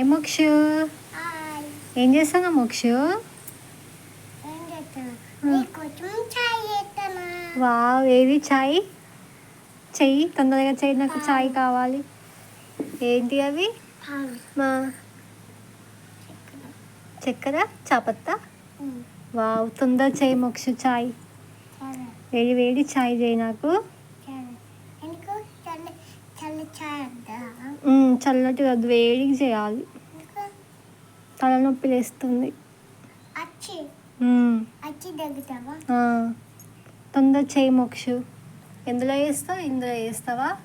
Hi Mokshu ఏం చేస్తానా Mokshu wow ఏది చాయ్? చెయ్యి తొందరగా చెయ్యి నాకు చాయ్ కావాలి. ఏంటి అవి? మా చక్కెర. చాపత్తా? వావ్ తొందర చేయి మోక్షు చాయ్. వేడి వేడి చాయ్ చేయి నాకు. చల్లటి వద్దు వేడికి చేయాలి. తలనొప్పి లేస్తుంది. తొందర చేయి మోక్షు. ఎందులో వేస్తావు ఇందులో వేస్తావా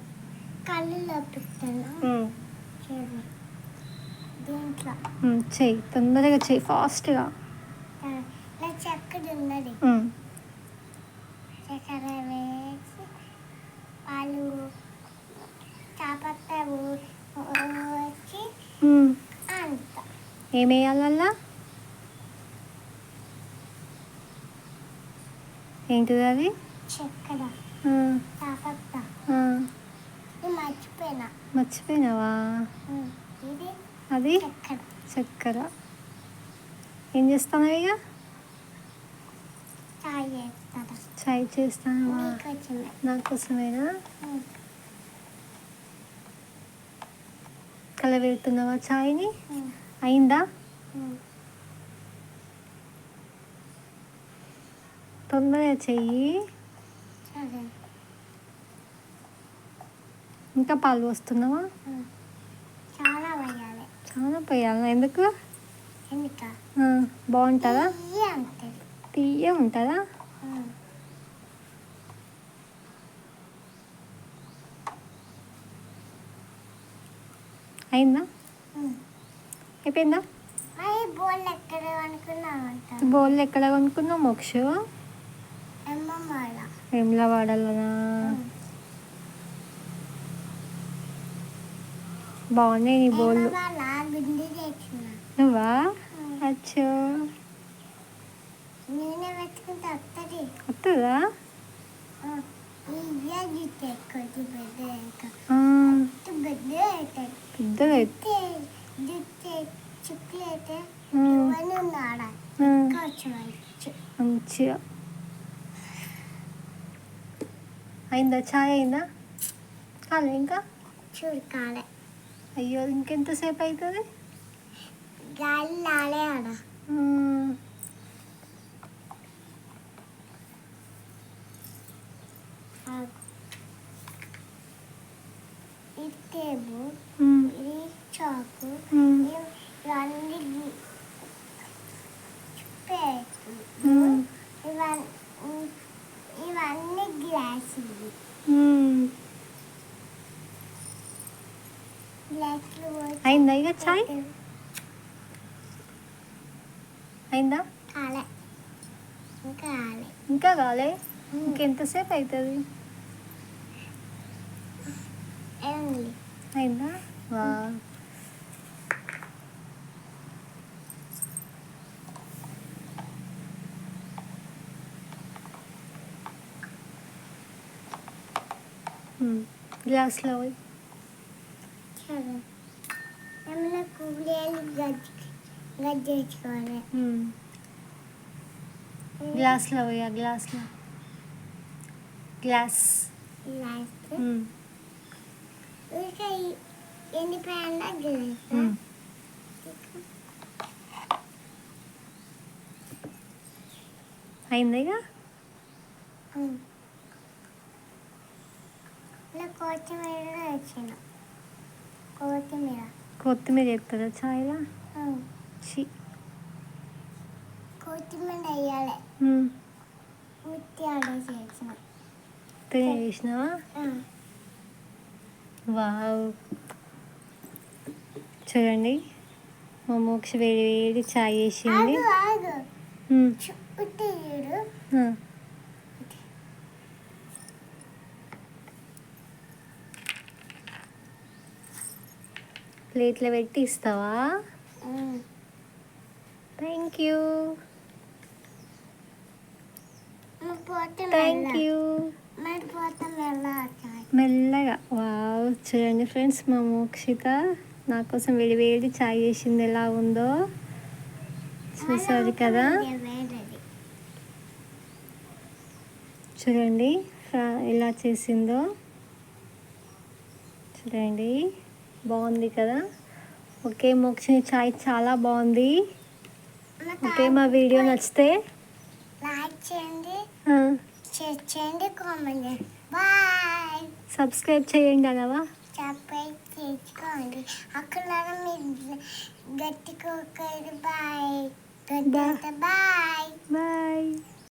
చెయ్యి తొందరగా చెయ్యి ఫాస్ట్గా. నా చక్కర ఉన్నది. ఏమేయాలల్లా? ఏంటిది అది? చక్కెర మర్చిపోయినావా? అది? చక్కెర. ఏం చేస్తాను ఇక చాయ్ చేస్తాను. చాయ్ చేస్తాను నీకు వచ్చింది నా కోసమేనా? ఉమ్, కలవెడుతున్నావా చాయ్ని? అయిందా. తొందరగా చెయ్యి. ఇంకా పాలు వస్తున్నావా ఉమ్. చాలా చాలా పోయాలా? ఎందుకు? బాగుంటుందా? తీయ ఉంటుందా. అయిందా. అయిపోయిందా? బోల్ ఎక్కడ కొనుక్కున్నావు? మోక్ష? వేములా వాడాలనా బాగున్నాయి నీ తెచ్చిన నువ్వా? అచ్చో. వస్తుంది వస్తుందా అయిందా చాయ్ అయిందా కాలే ఇంకా చూడు కాలే అయ్యో ఇంకెంతసేపు అవుతుంది గాలి లాలే ఆడ అయిందా ఇక చాయ్. అయిందా? ఇంకా కాలే. ఇంకా కాలే? ఇంకెంతసేపు అవుతుంది అయిందా? వా గ్లాస్లో పోయి. గ్లాస్లో పోయి గ్లాస్లో గ్లాస్ లాస్ట్ ఉమ్. ఇంకా ఈ- ఎన్ని ప్యాన్ల గ్లాస్ ఉమ్. అయిందా ఇక ఇలా కొత్తిమీర కూడా వచ్చిన కొత్తిమీర కొత్తిమీర చెప్తుందా. చి కొత్తిమీర వేయాలి. ఉత్తి తిని చేసినావా. వావ్. చూడండి. మా మోక్ష వేడి వేడి చాయ్ చేసింది ఆగు ప్లేట్లో పెట్టి ఇస్తావా. థ్యాంక్ యూ థ్యాంక్ యూ మెల్లగా. వావ్ చూడండి ఫ్రెండ్స్ మా మోక్షిత నా కోసం వేడి వేడి చాయ్ చేసింది. ఎలా ఉందో చూసారు కదా? చూడండి ఫ్రా- ఎలా చేసిందో. చూడండి. బాగుంది కదా? ఓకే మోక్షని చాయ్ చాలా బాగుంది. ఓకే మా వీడియో నచ్చితే సబ్స్క్రైబ్ చేయండి అనవా? చెప్పై తెచ్చుకోండి అక్కడ మీరు గట్టిగా బాయ్. బాయ్. బాయ్.